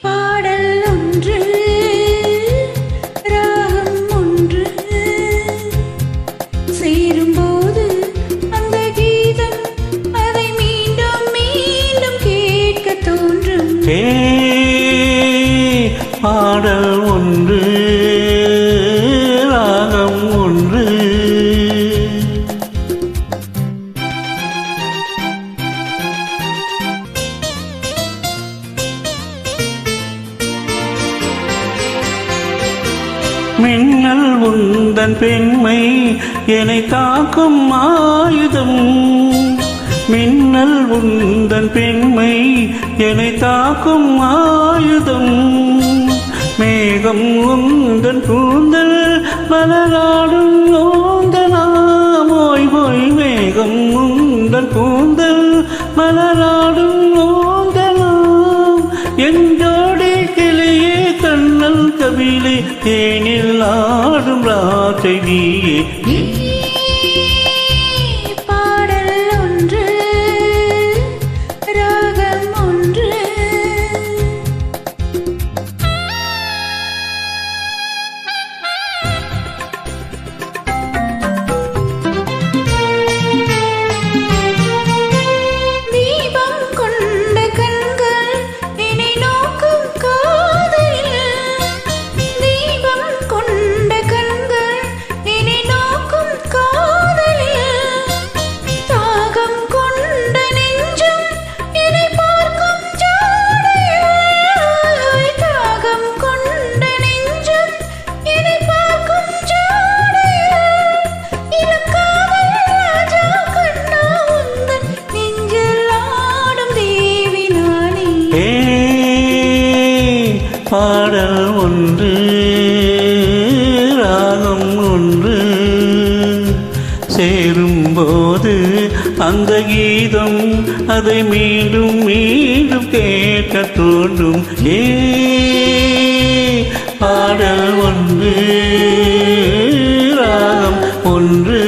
பாடல் ஒன்று ராகம் ஒன்று சேரும்போது அந்த கீதம் அதை மீண்டும் மீண்டும் கேட்க தோன்றும். மின்னல் உந்தன் பெண்மை என்னை தாக்கும் ஆயுதம். மின்னல் உந்தன் பெண்மை என்னை தாக்கும் ஆயுதம். மேகம் உந்தன் கூந்தல் மலராடும் ஓந்தனாம் ஓய் ஓய் மேகம் உந்தன் கூந்தல் மலரா தேனில் ஆடும் ராத்தை நீயே. பாடல் ஒன்று ராகம் ஒன்று சேரும்போது அந்த கீதம் அதை மீண்டும் மீண்டும் கேட்க தோன்றும். ஏ பாடல் ஒன்று ராகம் ஒன்று